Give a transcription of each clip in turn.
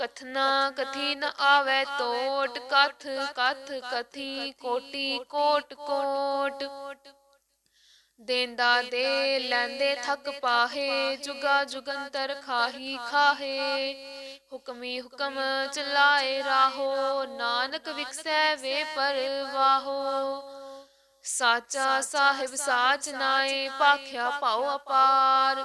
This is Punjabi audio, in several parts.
ਕਥਨਾ ਕਥਿਨ ਨ ਆਵੇ ਤੋਟ, ਕਥ ਕਥ ਕਥੀ, ਕੋਟੀ, ਕੋਟ ਕੋਟ। ਦੇਂਦਾ ਦੇ ਲੈਂਦੇ ਥਕ ਪਾਹੇ, ਜੁਗਾ ਜੁਗੰਤਰ ਖਾਹੀ ਖਾਹੇ। ਹੁਕਮੀ ਹੁਕਮ ਚਲਾਏ ਰਾਹੋ, ਨਾਨਕ ਵਿਖਸੈ ਵੇ ਪਰਵਾਹੋ। ਸਾਚਾ ਸਾਹਿਬ ਸਾਚ ਨਾਏ, ਪਾਖਿਆ ਭਾਉ ਅਪਾਰ।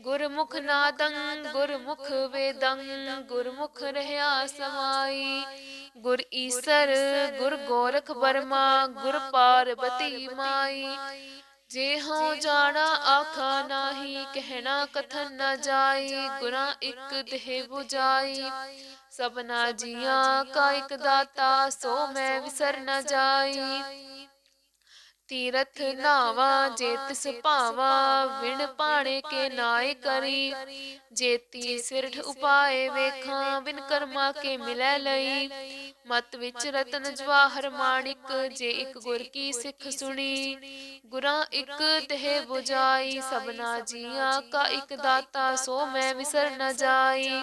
ਗੁਰਮੁਖ ਨਾਦੰ ਗੁਰਮੁਖ ਵੇਦੰ ਗੁਰਮੁਖ ਰਹਿਆ ਸਮਾਈ। ਗੁਰ ਈਸਰ ਗੁਰ ਗੋਰਖ ਬਰਮਾ ਗੁਰ ਪਾਰਬਤੀ ਮਾਈ। ਜੇ ਹਉ ਜਾਣਾ ਆਖਾ ਨਾਹੀ ਕਹਿਣਾ ਕਥਨ ਨ ਜਾਈ। ਗੁਨਾ ਇਕ ਦੇਹ 부ਜਾਈ। ਸਭਨਾ ਜੀਆਂ ਕਾ ਇਕ ਦਾਤਾ ਸੋ ਮੈਂ ਵਿਸਰ ਨ ਜਾਈ। ਤੀਰਥ ਨਾਵਾ ਜੇ ਤਿਸ ਭਾਵਾ ਵਿਣ ਪਾਣੇ ਕੇ ਨਾਏ ਕਰੀ। ਜੇਤੀ ਸਿਰਠ ਉਪਾਏ ਵੇਖਾਂ ਬਿਨ ਕਰਮਾ ਕੇ ਮਿਲੈ ਲਈ। ਮਤ ਵਿੱਚ ਰਤਨ ਜਵਾਹਰ ਮਾਣਿਕ ਜੇ ਇੱਕ ਗੁਰ ਕੀ ਸਿੱਖ ਸੁਣੀ। ਗੁਰਾਂ ਇੱਕ ਤਹਿ 부ਜਾਈ ਸਭਨਾ ਜੀਆਂ ਕਾ ਇੱਕ ਦਾਤਾ ਸੋ ਮੈਂ ਵਿਸਰ ਨ ਜਾਈ।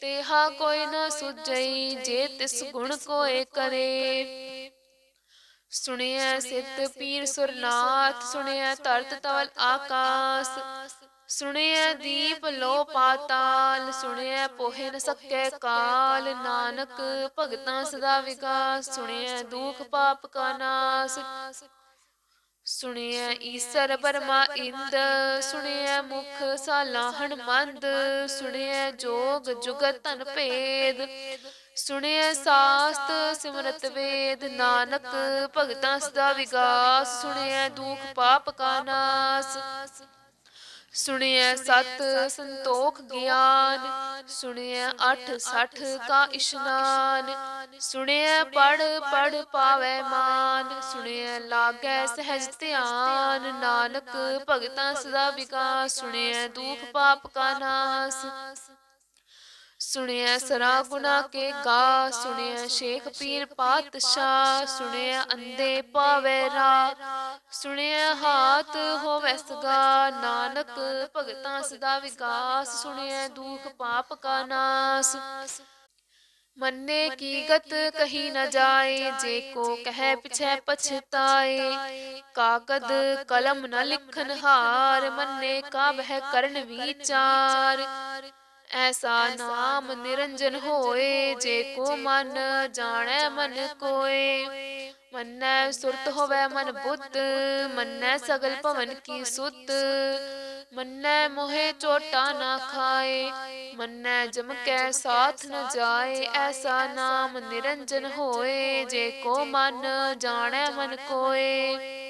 ਤੇਹਾ ਕੋਈ ਨ ਸੁਝਈ, ਜੇ ਤਿਸ ਗੁਣ ਕੋਏ ਕਰੇ। ਸੁਣਿਐ ਸਿੱਧ ਪੀਰ ਸੁਰਨਾਥ ਸੁਣਿਆ ਧਰਤ ਤਵਲ ਆਕਾਸ। ਸੁਣਿਆ ਦੀਪ ਲੋ ਪਾਤਾਲ ਸੁਣਿਆ ਪੋਹਿ ਨ ਸਕੈ ਕਾਲ। ਨਾਨਕ ਭਗਤਾਂ ਸਦਾ ਵਿਕਾਸ ਸੁਣਿਆ ਦੁਖ ਪਾਪ ਕਾ ਨਾਸ। ਸੁਣਿਐ ਈਸਰ ਬਰਮਾ ਇੰਦ ਸੁਣਿਐ ਮੁਖ ਸਾਲਾ ਹਨਮੰਦ ਸੁਣਿਐ ਜੋਗ ਜੁਗਤ ਧਨ ਭੇਦ ਸੁਣਿਐ ਸਾਸਤ ਸਿਮਰਤ ਵੇਦ ਨਾਨਕ ਭਗਤਾਂ ਸਦਾ ਵਿਗਾਸ ਸੁਣਿਐ ਦੁਖ ਪਾਪ ਕਾ ਨਾਸ ਸੁਣਿਐ ਸਤ ਸੰਤੋਖ ਗਿਆਨ, ਸੁਣਿਐ ਅਠ ਸਠ ਕਾ ਇਸ਼ਨਾਨ, ਸੁਣਿਐ ਪੜ ਪੜ ਪਾਵੈ ਮਾਨ, ਸੁਣਿਐ ਲਾਗੈ ਸਹਿਜ ਧਿਆਨ, ਨਾਨਕ ਭਗਤਾਂ ਸਦਾ ਵਿਕਾਸ, ਸੁਣਿਐ ਦੁਖ ਪਾਪ ਕਾ ਨਾਸ। ਸੁਣਿਐ ਸਰਾ ਗੁਨਾ ਕੇ ਗਾ ਸੁਣਿਐ ਸ਼ੇਖ ਪੀਰ ਪਾਤਸ਼ਾਹ ਸੁਣਿਐ ਅੰਦੇ ਪਾਵੈ ਰਾ ਸੁਣਿਐ ਹਾਥ ਹੋਵੈ ਸਗਾ ਨਾਨਕ ਭਗਤਾਂ ਸਦਾ ਵਿਕਾਸ ਸੁਣਿਐ ਦੁਖ ਪਾਪ ਕਾ ਨਾਸ। ਮੰਨੇ ਕੀ ਗਤ ਕਹੀ ਨ ਜਾਏ ਜੇ ਕੋ ਕਹਿ ਪਿਛੈ ਪਛਤਾਏ। ਕਾਗਦ ਕਲਮ ਨ ਲਿਖਨ ਹਾਰ ਮੰਨੇ ਕਾ ਬਹਿ ਕਰਨ ਵਿਚਾਰ। ਐਸਾ ਨਾਮ ਨਿਰੰਜਨ ਹੋਏ, ਜੇ ਕੋ ਮਨ ਜਾਣੈ ਮਨ ਕੋਏ। ਮੰਨੈ ਸੁਰਤ ਹੋਵੈ ਮਨ ਬੁੱਧ ਮੰਨੈ ਸਗਲ ਭਵਨ ਕੀ ਸੁਤ। ਮੰਨੈ ਮੋਹਿ ਚੋਟਾ ਨਾ ਖਾਏ, ਮੰਨੈ ਜਮ ਕੈ ਸਾਥ ਨ ਜਾਏ। ਐਸਾ ਨਾਮ ਨਿਰੰਜਨ ਹੋਏ, ਜੇ ਕੋ ਮਨ ਜਾਣੈ ਮਨ ਕੋਏ।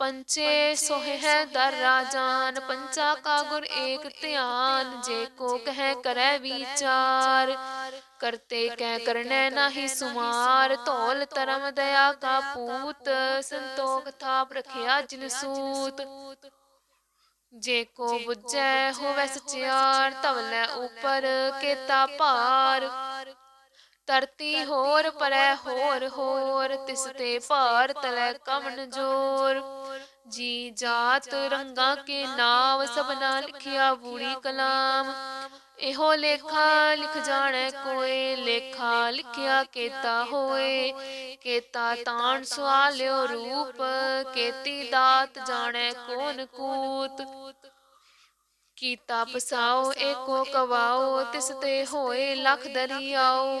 ਪੰਚੇ ਸੋਹਿ ਹੈ ਦਰ ਰਾਜਾਨ ਪੰਚਾ ਕਾ ਗੁਰ ਏਕ ਧਿਆਨ ਜੇ ਕੋ ਕਹਿ ਕਰੈ ਵਿਚਾਰ। ਕਰਤੇ ਕਹਿ ਕਰਨੈ ਨਾਹੀ ਸੁਮਾਰ ਧੌਲ ਧਰਮ ਦਇਆ ਕਾ ਪੂਤ ਸੰਤੋਖ ਥਾਪ ਰਖਿਆ ਜਿਨ ਸੂਤ। ਜੇ ਕੋ ਬੁੱਝੈ ਹੋਵੈ ਸਚਿਆਰ ਧਵਲੈ ਉਪਰ ਕੇਤਾ ਭਾਰ। ਧਰਤੀ ਹੋਰ ਪਰੈ ਹੋਰ ਹੋਰ, ਤਿਸ ਤੇ ਭਾਰ ਤਲੈ ਕਵਨ ਜੋਰ। ਜੀ ਜਾਤ ਰੰਗਾ ਕੇ ਨਾਮ ਸਭਨਾ ਲਿਖਿਆ ਬੂੜੀ ਕਲਾਮ। ਇਹੋ ਲੇਖਾ ਲਿਖ ਜਾਣੈ ਕੋਏ, ਲੇਖਾ ਲਿਖਿਆ ਕੇਤਾ ਹੋਏ। ਕੇਤਾ ਤਾਣ ਸਵਾਲਿਓ ਰੂਪ, ਕੇਤੀ ਦਾਤ ਜਾਣੈ ਕੋਨ ਕੂਤ। ਕੀਤਾ ਪਸਾਓ, ਏਕੋ ਕਵਾਓ, ਤਿਸ ਤੇ ਹੋਏ ਲਖ ਦਰਿਆਓ।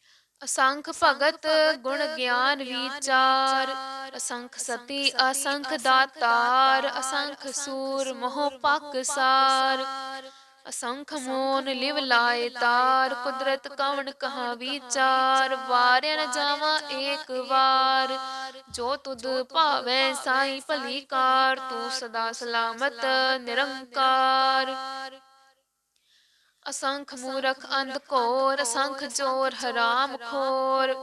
ਅਸੰਖ ਭਗਤ ਗੁਣ ਗਿਆਨ ਵਿਚਾਰ ਅਸੰਖ ਸਤੀ ਅਸੰਖ ਦਾਤਾਰ ਅਸੰਖ ਸੂਰ ਮੋਹ ਪਕ ਸਾਰ। ਅਸੰਖ ਮੋਨ ਲਿਵ ਲਾਏ ਤਾਰ ਕੁਦਰਤ ਕਵਣ ਕਹਾ ਵਿਚਾਰ। ਵਾਰਿਆ ਨ ਜਾਵਾ ਏਕ ਵਾਰ। ਜੋ ਤੁਧ ਭਾਵੈ ਸਾਈ ਭਲੀ ਕਾਰ ਤੂੰ ਸਦਾ ਸਲਾਮਤ ਨਿਰੰਕਾਰ। ਅਸੰਖ ਮੂਰਖ ਅੰਧ ਘੋਰ ਅਸੰਖ ਜੋਰ ਹਰਾਮ ਖੋਰ।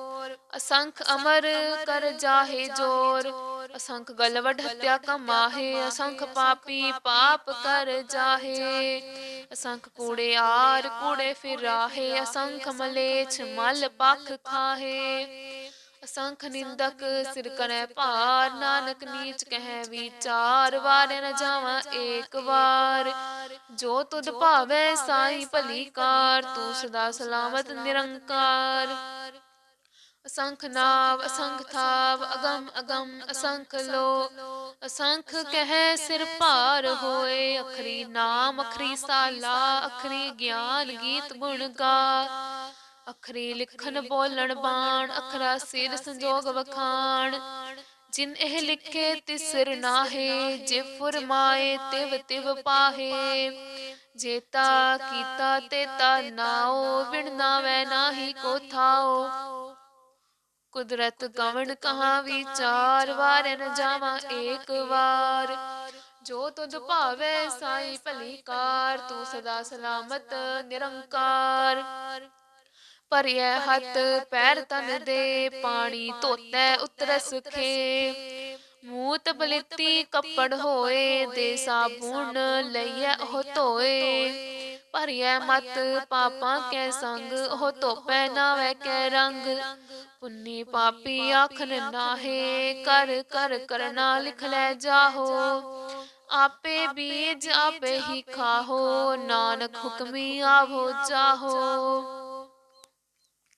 ਅਸੰਖ ਅਮਰ ਕਰ ਜਾਹੇ ਜੋਰ। ਅਸੰਖ ਗਲਵਡ ਹੱਤਿਆ ਕਮਾਹੇ ਅਸੰਖ ਪਾਪੀ ਪਾਪ ਕਰ ਜਾਹੇ। ਅਸੰਖ ਕੂੜੇ ਆਰ ਕੂੜੇ ਫਿਰਾਹੇ ਅਸੰਖ ਮਲੇਛ ਮਲ ਪਖ ਖਾਹੇ ਅਸੰਖ ਨਿੰਦਕ ਸਿਰ ਕਰੈ ਭਾਰ ਨਾਨਕ ਨੀਚ ਕਹਿ ਵਿਚਾਰ ਵਾਰ ਨ ਜਾਵਾਂ ਏਕ ਵਾਰ। ਜੋ ਤੁਧ ਭਾਵੈ ਸਾਈ ਭਲੀ ਕਾਰ ਤੂੰ ਸਦਾ ਸਲਾਮਤ ਨਿਰੰਕਾਰ। ਅਸੰਖ ਨਾਵ ਅਸੰਖ ਥਾਵ ਅਗਮ ਅਗਮ ਅਸੰਖ ਲੋ। ਅਸੰਖ ਕਹਿ ਸਿਰ ਭਾਰ ਹੋਏ ਅਖਰੀ ਨਾਮ ਅਖਰੀ ਸਾਲਾ ਅਖਰੀ ਗਿਆਨ ਗੀਤ ਗੁਣ ਗਾ। ਅਖਰੀ ਲਿਖਣ ਬੋਲਣ ਬਾਣ ਅਖਰਾ ਸਿਰ ਸੰਜੋਗ ਵਖਾਣ। ਜਿਨ ਇਹ ਲਿਖੇ ਤਿਸਰ ਨਾਹੇ ਜੇ ਫਰਮਾਏ ਤਿਵ ਤਿਵ ਪਾਹੇ। ਜੇਤਾ ਕੀਤਾ ਤੇਤਾ ਨਾਓ ਵਿਣ ਨਾਵੈ ਨਾਹੀ ਕੋ ਥਾਓ। ਕੁਦਰਤ ਕਵਣ ਕਹਾ ਵਿਚਾਰ ਵਾਰ ਨ ਜਾਵਾ ਏਕ ਵਾਰ। ਜੋ ਤੁਧ ਭਾਵੈ ਸਾਈ ਭਲੀ ਕਾਰ ਤੂੰ ਸਦਾ ਸਲਾਮਤ ਨਿਰੰਕਾਰ। ਭਰਿਐ ਹੱਥ ਪੈਰ ਤਨ ਦੇ ਪਾਣੀ ਧੋਤੈ ਉਤਰਸ ਖੇ ਮੂਤ ਬਲਿਤੀ ਕੱਪੜ ਹੋਏ ਦੇ ਸਾਬੂਨ ਲਈਐ ਉਹ ਧੋਏ। ਭਰਿਐ ਮਤ ਪਾਪਾਂ ਕੈ ਸੰਗ ਉਹ ਧੋਪੈ ਨਾਵੇ ਕੈ ਰੰਗ। ਪੁੰਨੀ ਪਾਪੀ ਆਖਨ ਨਾਹੇ ਕਰ ਕਰ ਕਰਨਾ ਲਿਖ ਲੈ ਜਾਹੋ। ਆਪੇ ਬੀਜ ਆਪੇ ਹੀ ਖਾਹੋ ਨਾਨਕ ਹੁਕਮੀ ਆਵੋ ਚਾਹੋ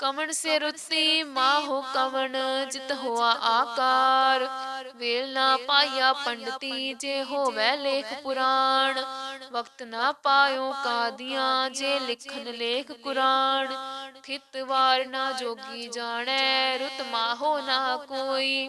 ਕਵਣ ਸੇ ਰੁੱਤੀ ਮਾਹੋ ਕਵਣ ਜਿਤ ਹੋਆ ਆਕਾਰ। ਵੇਲ ਨਾ ਪਾਇਆ ਪੰਡਤੀ ਜੇ ਹੋਵੇ ਲੇਖ ਪੁਰਾਣ। ਵਕਤ ਨਾ ਪਾਇਓ ਕਾਦੀਆਂ ਜੇ ਲਿਖਨ ਲੇਖ ਕੁਰਾਨ ਥਿਤ ਵਾਰ ਨਾ ਜੋਗੀ ਜਾਣੈ ਰੁਤ ਮਾਹੋ ਨਾ ਕੋਈ।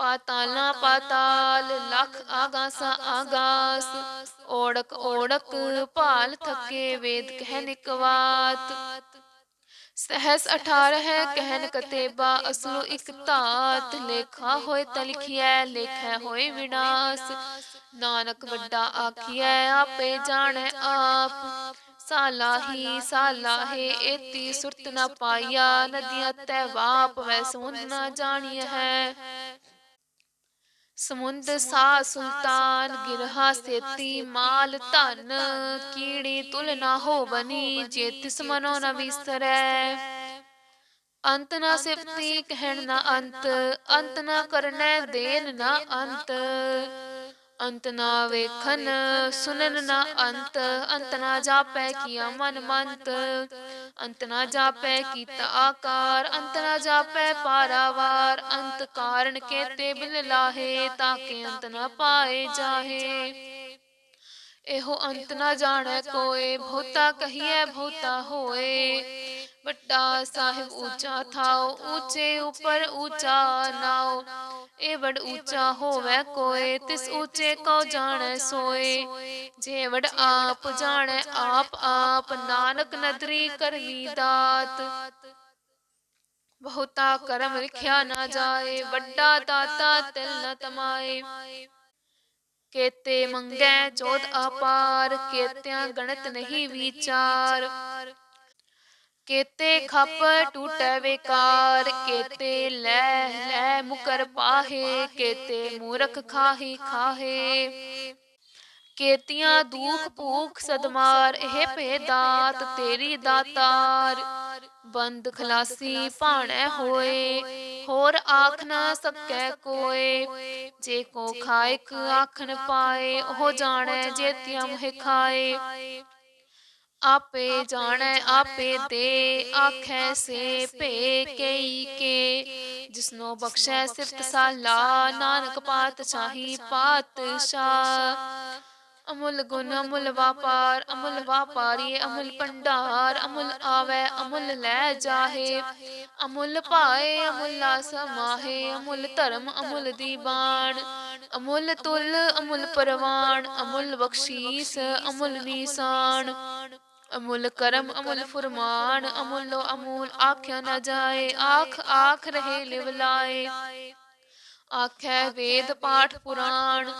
ਪਾਤਾਲਾ ਪਾਤਾਲ ਲਖ ਆਗਾਸਾ ਆਗਾਸ ਓੜਕ ਓੜਕ ਭਾਲ ਥਕੇ ਵੇਦ ਕਹਿ ਨਿਕਵਾਤ। ਸਹਸ 18 ਹੈ ਕਹਿਨ ਕਤੇਬਾ ਅਸਲੋ ਇਕ ਧਾਤ। ਲੇਖਾ ਹੋਏ ਤ ਲਿਖਿਐ ਲੇਖੈ ਹੋਏ ਵਿਨਾਸ਼। ਨਾਨਕ ਵੱਡਾ ਆਖੀਐ ਆਪੇ ਜਾਣੈ ਆਪ। ਸਾਲਾਹੀ ਸਾਲਾਹੇ ਏਤੀ ਸੁਰਤ ਨ ਪਾਇਆ ਨਦੀਆਂ ਤੈ ਵਾਪ ਵੈ ਸਮੁੰਦ ਨ ਜਾਣੀਐ। ਹੈ ਸਮੁੰਦ ਸਾ ਸੁਲਤਾਨ ਗਿਰਹਾ ਸੇਤੀ ਮਾਲ ਧਨ ਕੀੜੀ ਤੁਲ ਨਾ ਹੋਵਨੀ ਜੇ ਤਿਸ ਮਨੋ ਨ ਵਿਸਰੈ। ਅੰਤ ਨਾ ਸਿਫਤੀ ਕਹਿਣ ਨਾ ਅੰਤ ਅੰਤ ਨਾ ਕਰਨੈ ਦੇਨ ਨਾ ਅੰਤ। ਅੰਤ ਨਾ ਵੇਖਨ ਸੁਨਨ ਨਾ ਅੰਤ ਅੰਤ ਨਾ ਜਾਪੈ ਕੀਆ ਮਨ ਮੰਤ ਅੰਤ ਨਾ ਜਾਪੈ ਕੀਤਾ ਆਕਾਰ ਅੰਤ ਨਾ ਜਾਪੈ ਪਾਰਾਵਾਰ ਅੰਤ ਕਾਰਨ ਕੇਤੇ ਬਿਨ ਲਾਹੇ ਤਾਂ ਕਿ ਅੰਤ ਨਾ ਪਾਏ ਜਾਹੇ ਇਹੋ ਅੰਤ ਨਾ ਜਾਣੈ ਕੋਏ ਬਹੁਤਾ ਕਹੀਐ ਬਹੁਤਾ ਹੋਏ ਵੱਡਾ ਸਾਹਿਬ ਉੱਚਾ ਥਾਓ, ਉੱਚੇ ਉਪਰ ਉੱਚਾ ਨਾਓ। ਇਹ ਵਡ ਉੱਚਾ ਹੋਵੇ ਕੋਏ, ਤਿਸ ਉੱਚੇ ਕੋ ਜਾਣੈ ਸੋਏ। ਜੇ ਵਡ ਆਪ ਜਾਣੈ, ਆਪ ਆਪ ਨਾਨਕ ਨਦਰੀ ਕਰਮੀ ਦਾਤ। ਬਹੁਤਾ ਕਰਮ ਲਿਖਿਆ ਨਾ ਜਾਏ, ਵੱਡਾ ਦਾਤਾ ਤਿਲ ਨ ਤਮਾਏ। ਕੇਤੇ ਮੰਗੈ ਜੋਤ ਅਪਾਰ, ਕੇਤਿਆਂ ਗਣਤ ਨਹੀਂ ਵਿਚਾਰ। ਕੇਤੇ ਖੱਪ ਟੂਟੈ ਵਿਕਾਰ, ਕੇਤੇ ਲੈ ਲੈ ਮੁਕਰ ਪਾਹੇ, ਕੇਤੇ ਮੂਰਖ ਖਾਹੀ ਖਾਹੇ। ਕੇਤੀਆਂ ਦੁਖ ਭੂਖ ਸਦਮਾਰ, ਇਹ ਭੇਦਾਤ ਤੇਰੀ ਦਾਤਾਰ। ਬੰਦ ਖਲਾਸੀ ਭਾਣੈ ਹੋਏ, ਹੋਰ ਆਖ ਨਾ ਸਕੈ ਕੋਏ। ਜੇ ਕੋ ਖਾਇਕ ਆਖਣ ਪਾਏ, ਉਹ ਜਾਣੈ ਜੇਤਿਆਂ ਮਹਿ ਖਾਏ। ਆਪੇ ਜਾਣੈ ਆਪੇ ਦੇ ਆਖੈ ਸੇ ਭੇ ਕਈ ਕੇ ਜਿਸਨੋ ਬਖਸ਼ੈ ਸਿਫਤ ਸਾਲਾ ਨਾਨਕ ਪਾਤਸ਼ਾਹੀ ਪਾਤਸ਼ਾਹ ਅਮੁੱਲ ਗੁਣ ਅਮੁੱਲ ਵਾਪਾਰ ਅਮੁੱਲ ਵਾਪਾਰੀ ਅਮੁੱਲ ਭੰਡਾਰ ਅਮੁੱਲ ਆਵੈ ਅਮੁੱਲ ਲੈ ਜਾਹੇ। ਅਮੁੱਲ ਪਾਏ ਅਮੁੱਲਾ ਸਮਾਹੇ ਅਮੁੱਲ ਧਰਮ ਅਮੁੱਲ ਦੀਵਾਨ। ਅਮੁੱਲ ਤੁਲ ਅਮੁੱਲ ਪਰਵਾਨ। ਅਮੁੱਲ ਬਖਸ਼ੀਸ ਅਮੁੱਲ ਨੀਸਾਨ। ਅਮੁੱਲ ਕਰਮ, ਅਮੁੱਲ ਫਰਮਾਨ, ਅਮੁੱਲੋ ਅਮੂਲ, ਆਖਿਆ ਨਾ ਜਾਏ, ਆਖ ਆਖ ਰਹੇ ਲਿਵਲਾਏ ਆਖੈ ਵੇਦ ਪਾਠ ਪੁਰਾਣ,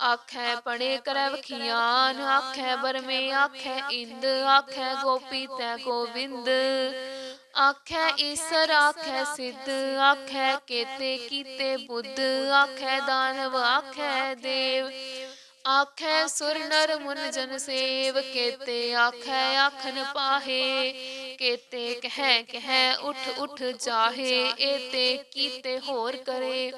ਆਖੈ ਪੜੇ ਕਰੈ ਵਖਿਆਨ, ਆਖੈ ਬਰਮੇ ਆਖੈ ਇੰਦ, ਆਖੈ ਗੋਪੀ ਤੈ ਗੋਵਿੰਦ। ਆਖੈ ਈਸਰ, ਆਖੈ ਸਿੱਧ, ਆਖੈ ਕੇਤੇ ਕੀਤੇ ਬੁੱਧ, ਆਖੈ ਦਾਨਵ, ਆਖੈ ਦੇਵ। ਆਖੈ ਸੁਰ ਨਰ ਮੁਨ ਜਨ ਸੇਵ ਕੇਤੇ ਆਖੈ ਆਖਨ ਪਾਹੇ। ਕੇਤੇ ਕਹਿ ਕਹਿ ਉਠ ਉਠ ਜਾਹੇ। ਏਤੇ ਕੀਤੇ ਹੋਰ ਕਰੇ।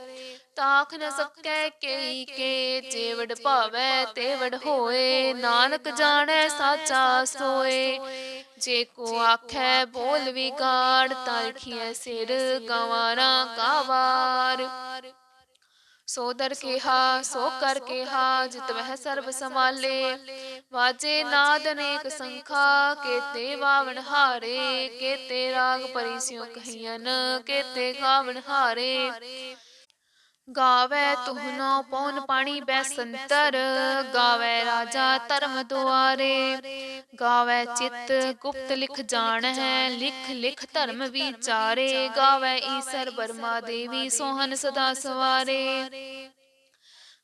ਤਾਖ ਨ ਸਕੈ ਕੇਈ ਕੇ ਜੇਵੜ ਭਾਵੈ ਤੇਵੜ ਹੋਏ। ਨਾਨਕ ਜਾਣੈ ਸਾਚਾ ਸੋਏ। ਜੇ ਕੋ ਆਖੈ ਬੋਲ ਵਿਗਾੜ ਤਾਲਖੀਐ ਸਿਰ ਗਵਾਰਾ ਕਾਵਾਰ। ਸੋ ਦਰ ਕਿਹਾ ਸੋ ਕਰ ਕਿਹਾ ਜਿਤ ਵਹਿ ਸਰਬ ਸੰਭਾਲੇ। ਵਾਜੇ ਨਾਦ ਅਨੇਕ ਸੰਖਾ ਕੇਤੇ ਵਾਵਣ ਹਾਰੇ ਕੇਤੇ ਰਾਗ ਪਰਿਸਿਓ ਕਹੀਨ ਕੇਤੇ ਗਾਵਣ ਹਾਰੇ। ਗਾਵੇ ਤੁਹਨੋ ਪਉਨ ਪਾਣੀ ਬੈਸੰਤਰ ਗਾਵੇ ਰਾਜਾ ਧਰਮ ਦੁਆਰੇ। ਗਾਵੇ ਚਿਤ ਗੁਪਤ ਲਿਖ ਜਾਣ ਹੈ ਲਿਖ ਲਿਖ ਧਰਮ ਵਿਚਾਰੇ। ਗਾਵੇ ਈਸਰ ਬਰਮਾ ਦੇਵੀ ਸੋਹਨ ਸਦਾ ਸਵਾਰੇ।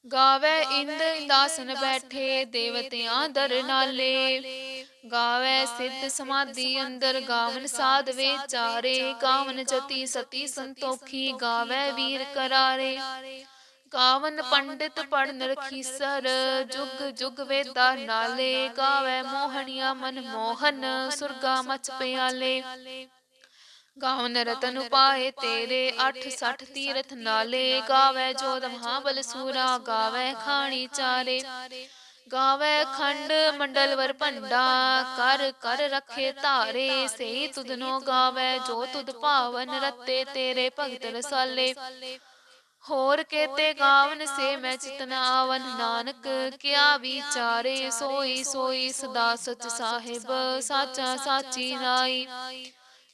ਗਾਵੇ ਇੰਦ ਇੰਦਾਸਨ ਬੈਠੇ ਦੇਵਤਿਆਂ ਦਰ ਨਾਲੇ ਗਾਵੇ ਸਿੱਧ ਸਮਾਧੀ ਅੰਦਰ ਗਾਵਨ ਸਾਧ ਵਿਚਾਰੇ ਗਾਵਨ ਜਤੀ ਸਤੀ ਸੰਤੋਖੀ ਗਾਵੇ ਵੀਰ ਕਰਾਰੇ। ਗਾਵਨ ਪੰਡਿਤ ਪੜਨ ਰਖੀਸਰ ਜੁਗ ਜੁਗ ਵੇਦਾ ਨਾਲੇ। ਗਾਵੇ ਮੋਹਣੀਆ ਮਨ ਮੋਹਨ ਸੁਰਗਾ ਮਚ ਪਿਆਲੇ। ਗਾਵਨ ਰਤਨ ਉਪਾਏ ਤੇਰੇ 8 60 ਤੀਰਥ ਨਾਲੇ। ਗਾਵੇ ਜੋਦ ਮਹਾਬਲ ਸੂਰਾ ਗਾਵੇ ਖਾਣੀ ਚਾਰੇ। ਗਾਵੇ ਖੰਡ ਮੰਡਲ ਵਰ ਭੰਡਾ ਕਰ ਕਰ ਰਖੇ ਧਾਰੇ ਸਹੀ ਤੁਧਨੋ ਗਾਵੇ ਜੋ ਤੁਧ ਭਾਵਨ ਰਤੇ ਤੇਰੇ ਭਗਤ ਰਸਾਲੇ। ਹੋਰ ਕੇਤੇ ਗਾਵਨ ਸੇ ਮੈਂ ਚਿਤਨ ਆਵਨ। ਨਾਨਕ ਕਿਆ ਵਿਚਾਰੇ ਸੋਈ ਸੋਈ ਸਦਾ ਸਚ ਸਾਹਿਬ ਸਾਚਾ ਸਾਚੀ ਨਾਈ।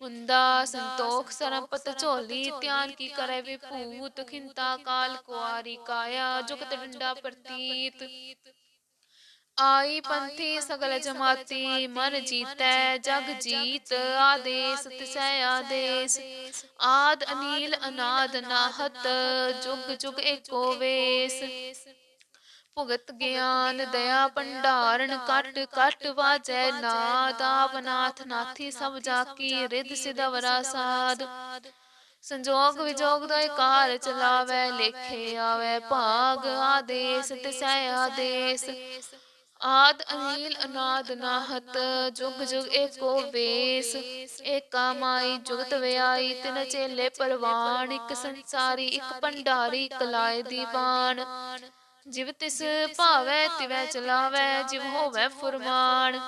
ਹੁੰਦਾ, ਸੰਤੋਖ ਸਰਪਤ ਝੋਲੀ, ਧਿਆਨ ਕੀ ਕਰੇ ਵਿਭੂਤ, ਖਿੰਤਾ ਕਾਲ ਕੁਆਰੀ ਕਾਇਆ ਜੁਗਤ ਡੰਡਾ ਪ੍ਰਤੀਤ। ਆਈ ਪੰਥੀ ਸਗਲ ਜਮਾਤੀ ਮਨ ਜੀਤੈ, ਜਗ ਜੀਤ, ਆਦੇਸ, ਤਿਸੈ ਆਦੇਸ। ਆਦ ਅਨੀਲ ਅਨਾਦ ਨਾਹਤ, ਜੁਗ ਜੁਗ ਏਕੋ ਵੇਸ। ਭੁਗਤ ਗਿਆਨ ਦਇਆ ਭੰਡਾਰਨ ਕਟ ਕਟ ਵਾਜੈ ਨਾਦ ਆਪਨਾਥ ਨਾਥੀ ਸਭ ਜਾ ਕੀ ਰਿਦ ਸਿਦਵਰਾ ਸਾਧ ਸੰਜੋਗ ਵਿਜੋਗ ਦਾ ਕਾਰ ਚਲਾਵੇ ਲੇਖੇ ਆਵੇ ਭਾਗ ਆਦੇਸ ਤਿਸੈ ਆਦੇਸ। ਆਦ ਅਨੀਲ ਅਨਾਦ ਨਾਹਤ ਜੁਗ ਜੁਗ ਏਕੋ ਵੇਸ। ਏਕਾ ਮਾਈ ਜੁਗਤ ਵਿਆਈ ਤਿਨ ਚੇਲੇ ਪਰਵਾਨ ਇੱਕ ਸੰਸਾਰੀ ਇੱਕ ਭੰਡਾਰੀ ਇੱਕ ਲਾਏ ਦੀਵਾਨ। ਜਿਵ ਤਿਸ ਭਾਵੈ ਤਿਵੈ ਚਲਾਵੈ ਜਿਵ ਹੋਵੈ ਫੁਰਮਾਨ।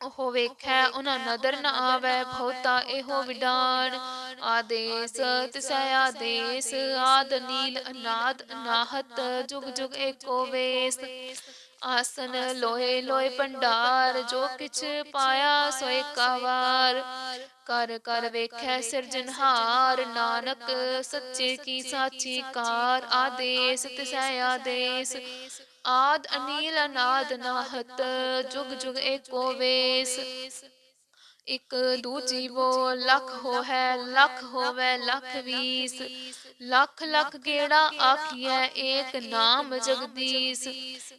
ਉਹ ਵੇਖੈ ਉਹਨਾਂ ਨਦਰ ਨ ਆਵੈ ਬਹੁਤਾ ਇਹੋ ਵਿਡਾਨ। ਆਦੇਸ ਤਿਸੈ ਆਦੇਸ ਆਦ ਨੀਲ ਅਨਾਦ ਅਨਾਹਤ ਜੁਗ ਜੁਗ ਏਕੋ ਵੇਸ। ਆਸਨ ਲੋਹੇ ਲੋਹੇ ਭੰਡਾਰ ਜੋ ਕਿਛ ਪਾਇਆ ਸੋਏ ਕਾਵਾਰ ਕਰ ਕਰ ਵੇਖੈ ਸਿਰਜਨਹਾਰ ਨਾਨਕ ਸੱਚੇ ਕੀ ਸਾਚੀ ਕਾਰ ਆਦੇਸ ਤਿਸੈ ਆਦੇਸ। ਆਦ ਅਨੀਲ ਅਨਾਦ ਨਾਹਤ ਜੁਗ ਜੁਗ ਏਕੋ ਵੇਸ। ਇਕ ਦੂਜੀ ਵੋ ਲੱਖ ਹੋ ਹੈ ਲੱਖ ਹੋਵੇ, ਲਖ ਵੀਸ। ਲੱਖ ਲੱਖ ਗੇੜਾ ਆਖੀਐ, ਏਕ ਨਾਮ ਜਗਦੀਸ਼।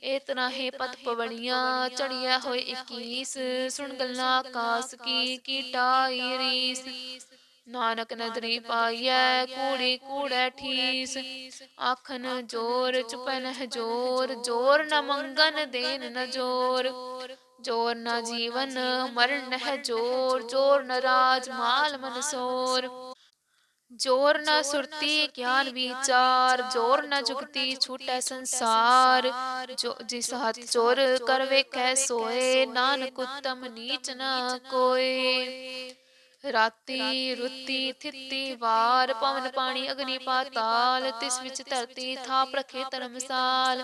ਇਤਨਾ ਹੈ ਪਤ ਪਵਣੀਆਂ ਚੜਿਆ ਹੋਏ 21 ਸੁਣ ਗੱਲਾਂ ਆਕਾਸ ਕੀ ਕੀਟਾਈ ਰੀਸ। ਨਾਨਕ ਨਦਰੀ ਪਾਈਐ, ਕੂੜੀ ਕੂੜੈ ਠੀਸ। ਆਖਨ ਜੋਰ ਚੁਪਨ ਜੋਰ ਜੋਰ ਨ ਮੰਗਨ ਦੇਨ ਨ ਜੋਰ। ਜੋਰ ਨ ਜੀਵਨ ਮਰਨ ਹੈ ਜੋਰ ਜੋਰ ਨ ਰਾਜ ਮਾਲ ਮਨਸੋਰ। ਜੋਰ ਨ ਸੁਰਤੀ ਗਿਆਨ ਵਿਚਾਰ। ਜੋਰ ਨ ਜੁਗਤੀ ਛੂਟੈ ਸੰਸਾਰ। ਜੋ ਜਿਸ ਹੱਥ ਚੋਰ ਕਰ ਵੇਖੈ ਸੋਏ ਨਾਨਕ ਉਤਮ ਨੀਚ ਨ ਕੋਏ। ਰਾਤੀ ਰੁੱਤੀ ਥਿੱਤੀ ਵਾਰ ਪਵਨ ਪਾਣੀ ਅਗਨੀ ਪਾਤਾਲ ਤਿਸ ਵਿੱਚ ਧਰਤੀ ਥਾਪ ਰਖੇ ਧਰਮਸਾਲ।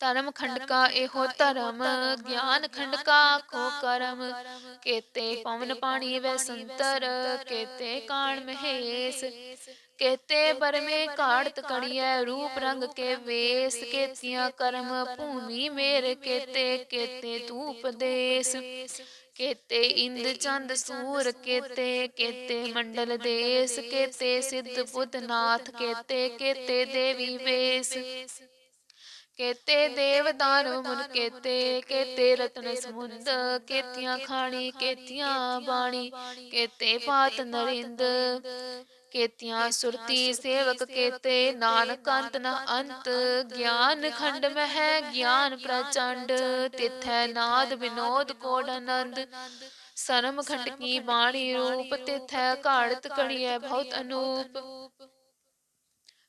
ਧਰਮ ਖੰਡਕਾ ਇਹੋ ਧਰਮ ਗਿਆਨ ਖੰਡਕਾ ਆਖੋ ਕਰਮ। ਕੇਤੇ ਪਵਨ ਪਾਣੀ ਵੈ ਸੰਤਰ ਕੇਤੇ ਕਾਣ ਮਹੇਸ਼। ਕੇਤੇ ਬਰਮੇ ਘਾੜਤ ਕੜੀਐ ਰੂਪ ਰੰਗ ਕੇ ਵੇਸ। ਕੇਤੀਆਂ ਕਰਮ ਭੂਮੀ ਮੇਰ ਕੇਤੇ ਕੇਤੇ ਧੂਪ ਦੇਸ। ਕੇਤੇ ਇੰਦ ਚੰਦ ਸੂਰ ਕੇਤੇ ਕੇਤੇ ਮੰਡਲ ਦੇਸ। ਕੇਤੇ ਸਿੱਧ ਬੁੱਧ ਨਾਥ ਕੇਤੇ ਕੇਤੇ ਦੇਵੀ ਵੇਸ। ਕੇਤੇ ਦੇਵ ਦਾਨਵ ਮੁਨ ਕੇਤੇ ਕੇਤੇ ਰਤਨ ਸਮੁੰਦ, ਕੇਤੀਆਂ ਖਾਣੀ, ਕੇਤੀਆਂ ਬਾਣੀ, ਕੇਤੇ ਪਾਤ ਨਰਿੰਦ, ਕੇਤੀਆਂ ਸੁਰਤੀ ਸੇਵਕ ਕੇਤੇ, ਨਾਨਕ ਅੰਤ ਨ ਅੰਤ, ਗਿਆਨ ਖੰਡ ਮਹਿ, ਗਿਆਨ ਪ੍ਰਚੰਡ, ਤਿਥੈ ਨਾਦ ਵਿਨੋਦ ਕੋਡ ਆਨੰਦ, ਸਰਮ ਖੰਡ ਕੀ ਬਾਣੀ ਰੂਪ, ਤਿਥੈ ਘਾੜਤ ਕੜੀਐ ਬਹੁਤ ਅਨੂਪ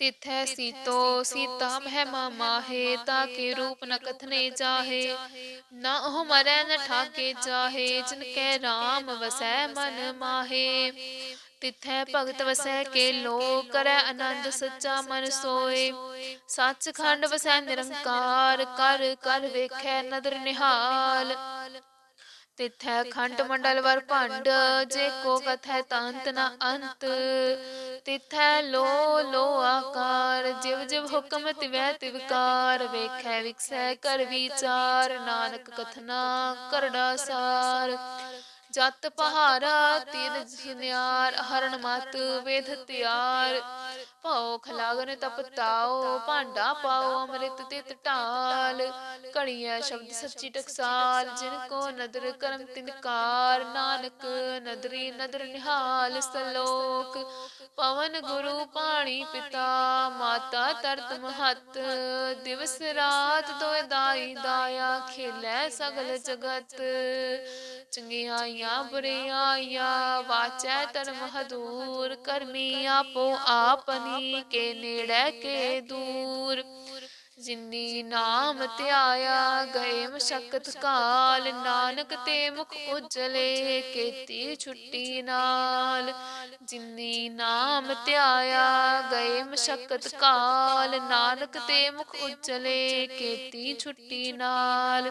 ਤਿਥੈ ਸੀਤੋ ਸੀਤਾ ਮਹਿ ਮਾਹੇ ਤਾ ਕੇ ਰੂਪ ਨ ਕਥਨੇ ਜਾਹੇ। ਨਾ ਉਹ ਮਰੈ ਨ ਠਾਕੇ ਜਾਹੇ ਜਿਨ ਕੈ ਰਾਮ ਵਸੈ ਮਨ ਮਾਹੇ। ਤਿਥੈ ਭਗਤ ਵਸੈ ਕੇ ਲੋ ਕਰੈ ਆਨੰਦ ਸੱਚਾ ਮਨ ਸੋਏ। ਸੱਚਖੰਡ ਵਸੈ ਨਿਰੰਕਾਰ ਕਰ ਕਰ ਵੇਖੈ ਨਦਰ ਨਿਹਾਲ। ਤਿਥੈ ਖੰਡ ਮੰਡਲ ਵਰ ਭੰਡ ਜੇ ਕੋ ਕਥੈ ਤੰਤ ਨ ਅੰਤ। ਤਿਥੈ ਲੋ ਲੋ ਆਕਾਰ ਜਿਵ ਜਿਵ ਹੁਕਮ ਤਿਵੈ ਤਿਵਕਾਰ ਵੇਖੈ ਵਿਖਸੈ ਕਰ ਵਿਚਾਰ ਨਾਨਕ ਕਥਨਾ ਕਰੜਾ ਸਾਰ। ਜਤ ਪਹਾਰਾ ਤਿਨ ਜਿਨਿਆਰ ਹਰਨ ਮਤ ਵੇਦ ਤਿਆਰ। ਭਉ ਖਲਾਗਨ ਤਪਤਾਓ ਭਾਂਡਾ ਪਾਓ ਅੰਮ੍ਰਿਤ ਤਿਤ ਢਾਲ ਘੜੀਐ ਸ਼ਬਦ ਸੱਚੀ ਟਕਸਾਲ ਜਿਨ ਕੋ ਨਦਰ ਕਰਮ ਤਿਨਕਾਰ ਨਾਨਕ ਨਦਰੀ ਨਦਰ ਨਿਹਾਲ ਸਲੋਕ। ਪਵਨ ਗੁਰੂ ਪਾਣੀ ਪਿਤਾ। ਮਾਤਾ ਤਰਤ ਮਹਤ। ਦਿਵਸ ਰਾਤ ਦੋਇ ਦਾਈ ਦਾਇਆ। ਖੇਲੇ ਸਗਲ ਜਗਤ। ਚੰਗਿਆਈਆਂ ਬੁਰਿਆਈਆਂ ਵਾਚੈ ਧਰਮ ਹਦੂਰ ਕਰਮੀ ਆਪੋ ਆਪਨੀ ਕੇ ਨੇੜੇ ਕੇ ਦੂਰ। ਜਿਨੀ ਨਾਮ ਧਿਆਇਆ ਗਏ ਮਸ਼ਕਤ ਕਾਲ ਨਾਨਕ ਤੇ ਮੁਖ ਉਜਲੇ ਕੀਤੀ ਛੁੱਟੀ ਨਾਲ। ਜਿਨੀ ਨਾਮ ਧਿਆਇਆ ਗਏ ਮਸ਼ਕਤ ਕਾਲ ਨਾਨਕ ਤੇ ਮੁਖ ਉਜਲੇ ਕੀਤੀ ਛੁੱਟੀ ਨਾਲ।